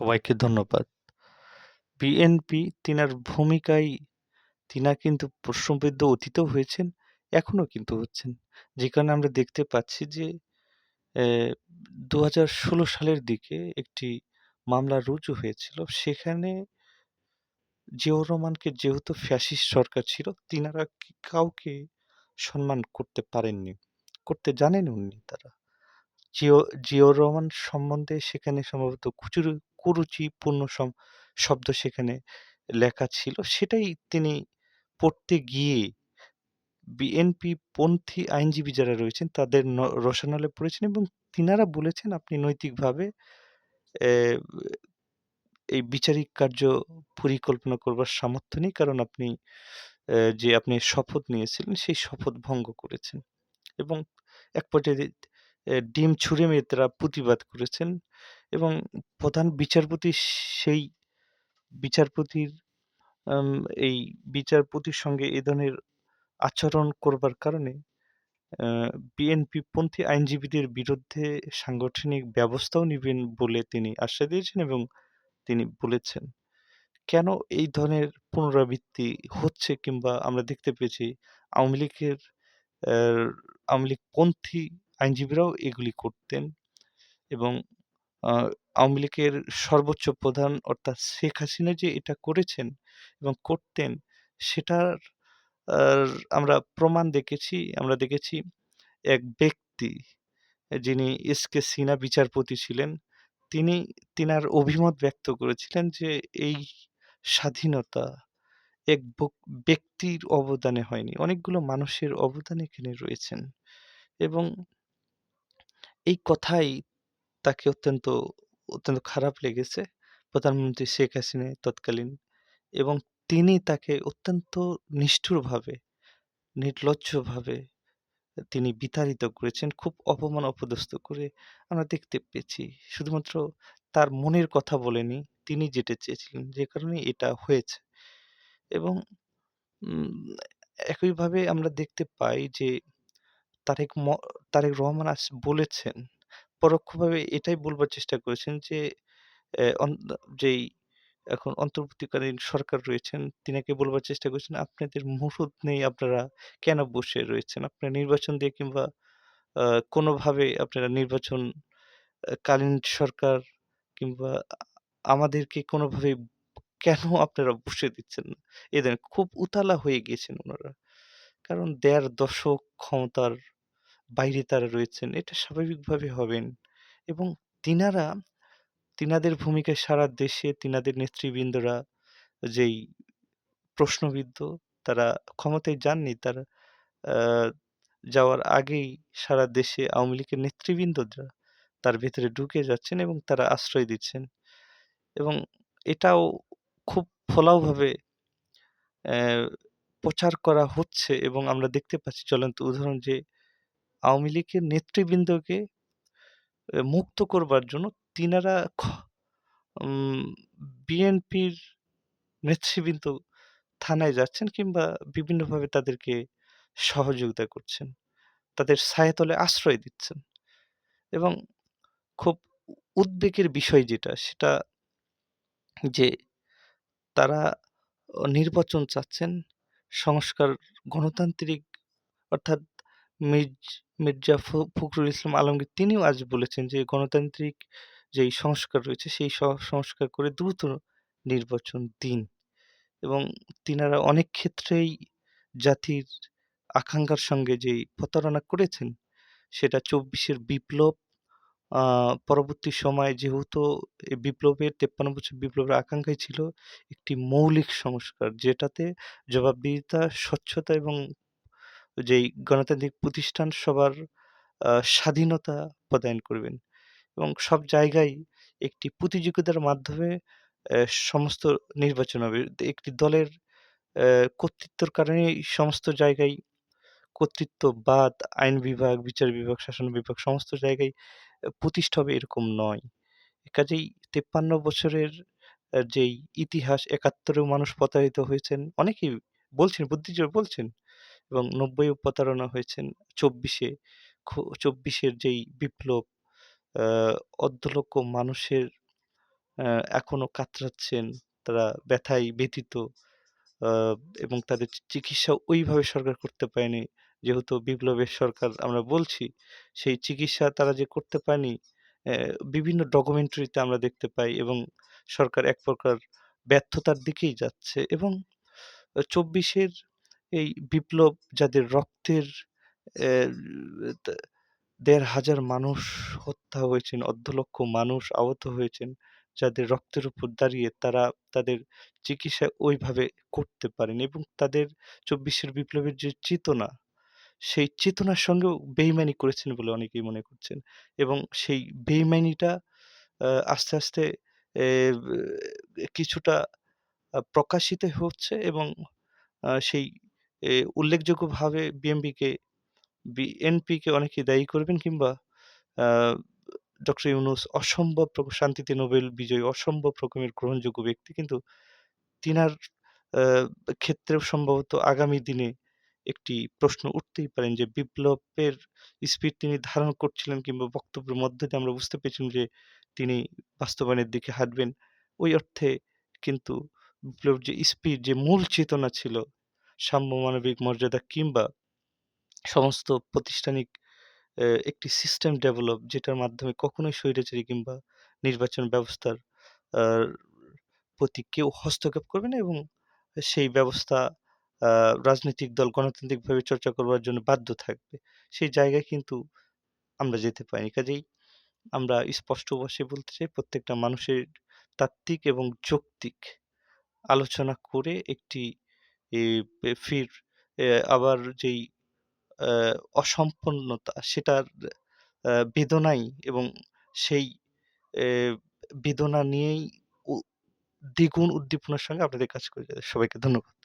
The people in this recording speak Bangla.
সবাইকে ধন্যবাদ। বিএনপি তিনার ভূমিকায় তিনা কিন্তু প্রশ্নবিদ্ধ অতীতেও হয়েছেন, এখনও কিন্তু হচ্ছেন। যে কারণে আমরা দেখতে পাচ্ছি যে ২০১৬ সালের দিকে একটি মামলা রুজু হয়েছিল। সেখানে জিয়াউর রহমানকে যেহেতু ফ্যাসিস্ট সরকার ছিল, তিনারা কাউকে সম্মান করতে পারেননি। করতে জানেন উনি তারা। জিও জিয়াউর রহমান সম্বন্ধে সেখানে সম্ভবত কুচুরু কুরুচিপূর্ণ শব্দ সেখানে লেখা ছিল। সেটাই তিনি পড়তে গিয়ে বিএনপি পন্থী আইনজীবী যারা রয়েছেন, তাদের ন রোষানলে পড়েছেন এবং তিনারা বলেছেন আপনি নৈতিকভাবে এই বিচারিক কার্য পরিকল্পনা করবার সামর্থ্য নেই। কারণ আপনি যে আপনি শপথ নিয়েছিলেন, সেই শপথ ভঙ্গ করেছেন। এবং এক পর্যায়ে ডিম ছুঁড়ে মেয়ে তারা প্রতিবাদ করেছেন এবং প্রধান বিচারপতি সেই বিচারপতির এই বিচারপতির সঙ্গে এ ধরনের আচরণ করবার কারণে, আ, বিএনপি পন্থী আইনজীবীদের বিরুদ্ধে সাংগঠনিক ব্যবস্থাও নিবেন বলে তিনি আশ্বাস দিয়েছেন এবং তিনি বলেছেন। কেন এই ধরনের পুনরাবৃত্তি হচ্ছে কিংবা আমরা দেখতে পেয়েছি আওয়ামী লীগের আওয়ামী লীগপন্থী আইনজীবীরাও এগুলি করতেন এবং আওয়ামী লীগের সর্বোচ্চ প্রধান অর্থাৎ শেখ হাসিনা যে এটা করেছেন এবং করতেন, সেটার আমরা প্রমাণ দেখেছি, আমরা দেখেছি এক ব্যক্তি যিনি এস কে সিনহা বিচারপতি ছিলেন। তিনি, তিনার অভিমত ব্যক্ত করেছিলেন যে এই স্বাধীনতা এক ব্যক্তির অবদানে হয়নি। অনেকগুলো মানুষের অবদান এখানে রয়েছেন। এবং এই কথাই তাকে অত্যন্ত, অত্যন্ত খারাপ লেগেছে প্রধানমন্ত্রী শেখ হাসিনা তৎকালীন এবং তিনি তাকে অত্যন্ত নিষ্ঠুরভাবে, নির্লজ্জভাবে তিনি বিতাড়িত করেছেন। খুব অপমান অপদস্থ করে আমরা দেখতে পেয়েছি। শুধুমাত্র তার মনের কথা বলেনি, তিনি যেটা চেয়েছিলেন যে কারণে এটা হয়েছে। এবং একইভাবে আমরা দেখতে পাই যে তারেক তারেক রহমান আজ বলেছেন, পরোক্ষভাবে এটাই বলবার চেষ্টা করেছেন যে যেই এখন অন্তর্বর্তীকালীন সরকার রয়েছেন, তিনাকে বলবার চেষ্টা করেছেন, আপনাদের মুরুদ নেই আপনারা কেন বসে রয়েছেন? আপনারা নির্বাচন দিয়ে কিংবা কোনোভাবে আপনারা নির্বাচন কালীন সরকার কিংবা আমাদেরকে কোনোভাবে কেন আপনারা বসে দিচ্ছেন না? এ ধরনের খুব উতালা হয়ে গিয়েছেন উনারা। কারণ দেড় দশক ক্ষমতার বাইরে তারা রয়েছেন। এটা স্বাভাবিকভাবে হবেন এবং তিনারা, তিনাদের ভূমিকায় সারা দেশে তিনাদের নেতৃবৃন্দরা যেই প্রশ্নবিদ্ধ, তারা ক্ষমতায় যাননি। তারা যাওয়ার আগেই সারা দেশে আওয়ামী লীগের নেতৃবৃন্দরা তার ভেতরে ঢুকে যাচ্ছেন এবং তারা আশ্রয় দিচ্ছেন। এবং এটাও খুব ফোলাওভাবে প্রচার করা হচ্ছে এবং আমরা দেখতে পাচ্ছি জ্বলন্ত উদাহরণ যে আওয়ামী লীগের নেতৃবৃন্দকে মুক্ত করবার জন্য তিনারা বিএনপির নেতৃবৃন্দ থানায় যাচ্ছেন কিংবা বিভিন্নভাবে তাদেরকে সহযোগিতা করছেন। তাদের ছায়াতলে আশ্রয় দিচ্ছেন। এবং খুব উদ্বেগের বিষয় যেটা সেটা যে তারা নির্বাচন চাচ্ছেন, সংস্কার গণতান্ত্রিক অর্থাৎ মির্জ মির্জা ফখরুল ইসলাম আলমগীর তিনিও আজ বলেছেন যে গণতান্ত্রিক যেই সংস্কার রয়েছে সেই সংস্কার করে দ্রুত নির্বাচন দিন। এবং তিনারা অনেক ক্ষেত্রেই জাতির আকাঙ্ক্ষার সঙ্গে যেই প্রতারণা করেছেন, সেটা চব্বিশের বিপ্লব পরবর্তী সময়ে যেহেতু বিপ্লবের ৫৩ বছর বিপ্লবের আকাঙ্ক্ষাই ছিল একটি মৌলিক সংস্কার যেটাতে জবাবদিহিতা, স্বচ্ছতা এবং যেই গণতান্ত্রিক প্রতিষ্ঠান সবার স্বাধীনতা প্রদান করবেন। এবং সব জায়গায় একটি প্রতিযোগিতার মাধ্যমে সমস্ত নির্বাচন হবে। একটি দলের কর্তৃত্বর কারণেই সমস্ত জায়গায় কর্তৃত্ববাদ, আইন বিভাগ, বিচার বিভাগ, শাসন বিভাগ সমস্ত জায়গায় প্রতিষ্ঠা হবে এরকম নয়। কাজেই ৫৩ বছরের যেই ইতিহাস ৭১ এও মানুষ প্রতারিত হয়েছেন। অনেকেই বলছেন, বুদ্ধিজীবী বলছেন এবং ৯০ এও প্রতারণা হয়েছেন। ২৪ এ খু ২৪ এর যেই বিপ্লব আ অর্ধ লক্ষ মানুষের আ এখনও কাতরাচ্ছেন, তারা ব্যথায় ব্যথিত আ এবং তাদের চিকিৎসা ওইভাবে সরকার করতে পারেনি। যেহেতু বিপ্লবের সরকার আমরা বলছি, সেই চিকিৎসা তারা যে করতে পারেনি, বিভিন্ন ডকুমেন্টারিতে আমরা দেখতে পাই এবং সরকার এক প্রকার ব্যর্থতার দিকেই যাচ্ছে এবং আ ২৪ এর এই বিপ্লব যাদের রক্তের দেড় হাজার মানুষ হত্যা হয়েছেন, অর্ধলক্ষ মানুষ আহত হয়েছেন, যাদের রক্তের উপর দাঁড়িয়ে তারা তাদের চিকিৎসা ওইভাবে করতে পারেনি এবং তাদের চব্বিশের বিপ্লবের যে চেতনা, সেই চেতনার সঙ্গেও বেইমানি করেছেন বলে অনেকেই মনে করছেন এবং সেই বেইমানিটা আস্তে, আস্তে কিছুটা প্রকাশিত হচ্ছে এবং সেই এ উল্লেখযোগ্যভাবে বিএমপিকে বিএনপিকে অনেকে দায়ী করবেন কিংবা ডক্টর ইউনুস অসম্ভব শান্তিতে নোবেল বিজয়ী অসম্ভব রকমের গ্রহণযোগ্য ব্যক্তি। কিন্তু তিনার আ ক্ষেত্রেও সম্ভবত আগামী দিনে একটি প্রশ্ন উঠতেই পারেন যে বিপ্লবের স্পিড তিনি ধারণ করছিলেন কিংবা বক্তব্যের মধ্যে দিয়ে আমরা বুঝতে পেরেছিলাম যে তিনি বাস্তবায়নের দিকে হাঁটবেন। ওই অর্থে কিন্তু বিপ্লব যে স্পিড যে মূল চেতনা ছিল, সাম্য মানবিক মর্যাদা কিংবা সমস্ত প্রতিষ্ঠানিক একটি সিস্টেম ডেভেলপ যেটার মাধ্যমে কখনোই স্বৈরাচারী কিংবা নির্বাচন ব্যবস্থার প্রতি কেউ হস্তক্ষেপ করবে না এবং সেই ব্যবস্থা রাজনৈতিক দল গণতান্ত্রিকভাবে চর্চা করবার জন্য বাধ্য থাকবে। সেই জায়গায় কিন্তু আমরা যেতে পারিনি। কাজেই আমরা স্পষ্ট ভাষায় বলতে চাই, প্রত্যেকটা মানুষের তাত্ত্বিক এবং যৌক্তিক আলোচনা করে একটি ফির আবার যেই অসম্পন্নতা সেটার বেদনাই এবং সেই বেদনা নিয়েই দ্বিগুণ উদ্দীপনার সঙ্গে আপনাদের কাজ করে। সবাইকে ধন্যবাদ।